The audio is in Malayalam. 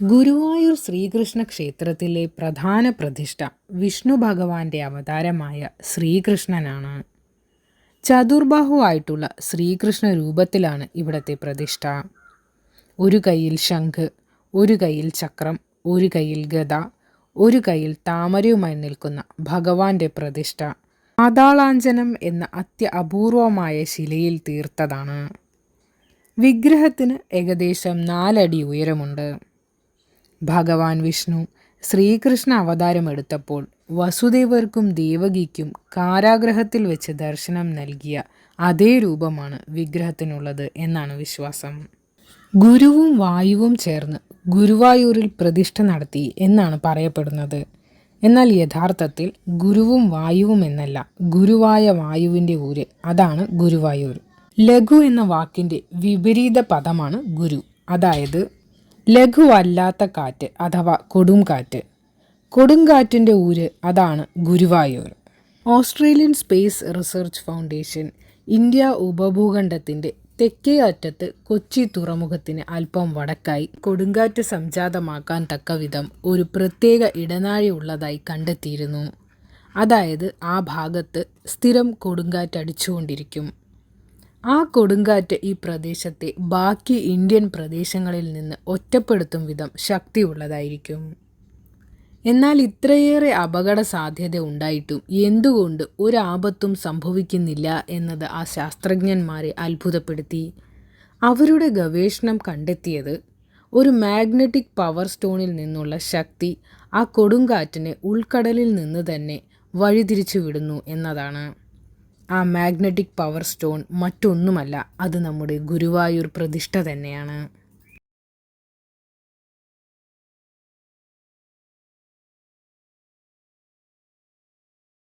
ഗുരുവായൂർ ശ്രീകൃഷ്ണ ക്ഷേത്രത്തിലെ പ്രധാന പ്രതിഷ്ഠ വിഷ്ണു ഭഗവാന്റെ അവതാരമായ ശ്രീകൃഷ്ണനാണ്. ചതുർബാഹുവായിട്ടുള്ള ശ്രീകൃഷ്ണ രൂപത്തിലാണ് ഇവിടത്തെ പ്രതിഷ്ഠ. ഒരു കൈയിൽ ശംഖ് ഒരു കൈയിൽ ചക്രം ഒരു കൈയിൽ ഗദ ഒരു കൈയിൽ താമരയുമായി നിൽക്കുന്ന ഭഗവാന്റെ പ്രതിഷ്ഠ. പാതാളാഞ്ജനം എന്ന അത്യ അപൂർവമായ ശിലയിൽ തീർത്തതാണ്. വിഗ്രഹത്തിന് ഏകദേശം നാലടി ഉയരമുണ്ട്. ഭഗവാൻ വിഷ്ണു ശ്രീകൃഷ്ണ അവതാരം എടുത്തപ്പോൾ വസുദേവർക്കും ദേവകിക്കും കാരാഗ്രഹത്തിൽ വെച്ച് ദർശനം നൽകിയ അതേ രൂപമാണ് വിഗ്രഹത്തിനുള്ളത് എന്നാണ് വിശ്വാസം. ഗുരുവും വായുവും ചേർന്ന് ഗുരുവായൂരിൽ പ്രതിഷ്ഠ നടത്തി എന്നാണ് പറയപ്പെടുന്നത്. എന്നാൽ യഥാർത്ഥത്തിൽ ഗുരുവും വായുവും എന്നല്ല ഗുരുവായ വായുവിന്റെ ഊര് അതാണ് ഗുരുവായൂർ. ലഘു എന്ന വാക്കിന്റെ വിപരീത പദമാണ് ഗുരു. അതായത് ലഘുവല്ലാത്ത കാറ്റ് അഥവാ കൊടുങ്കാറ്റ് കൊടുങ്കാറ്റിന്റെ ഊര് അതാണ് Guruvayur. Australian space research foundation India ഉപഭൂഖണ്ഡത്തിന്റെ തെക്കേ അറ്റത്ത് കൊച്ചി തുറമുഖത്തിന് അല്പം വടക്കായി കൊടുങ്കാറ്റ് സംജാതമാക്കാൻ തക്കവിധം ഒരു പ്രത്യേക ഇടനാഴി ഉള്ളതായി കണ്ടെത്തിയിരുന്നു. അതായത് ആ ഭാഗത്ത് സ്ഥിരം കൊടുങ്കാറ്റ് അടിച്ചുകൊണ്ടിരിക്കും ആ കൊടുങ്കാറ്റ് ഈ പ്രദേശത്തെ ബാക്കി ഇന്ത്യൻ പ്രദേശങ്ങളിൽ നിന്ന് ഒറ്റപ്പെടുത്തും വിധം ശക്തിയുള്ളതായിരിക്കും. എന്നാൽ ഇത്രയേറെ അപകട സാധ്യത ഉണ്ടായിട്ടും എന്തുകൊണ്ട് ഒരാപത്തും സംഭവിക്കുന്നില്ല എന്നത് ആ ശാസ്ത്രജ്ഞന്മാരെ അത്ഭുതപ്പെടുത്തി. അവരുടെ ഗവേഷണം കണ്ടെത്തിയത് ഒരു മാഗ്നറ്റിക് പവർ സ്റ്റോണിൽ നിന്നുള്ള ശക്തി ആ കൊടുങ്കാറ്റിനെ ഉൾക്കടലിൽ നിന്ന് തന്നെ വഴിതിരിച്ചു വിടുന്നു എന്നതാണ്. ആ മാഗ്നറ്റിക് പവർ സ്റ്റോൺ മറ്റൊന്നുമല്ല അത് നമ്മുടെ ഗുരുവായൂർ പ്രതിഷ്ഠ തന്നെയാണ്.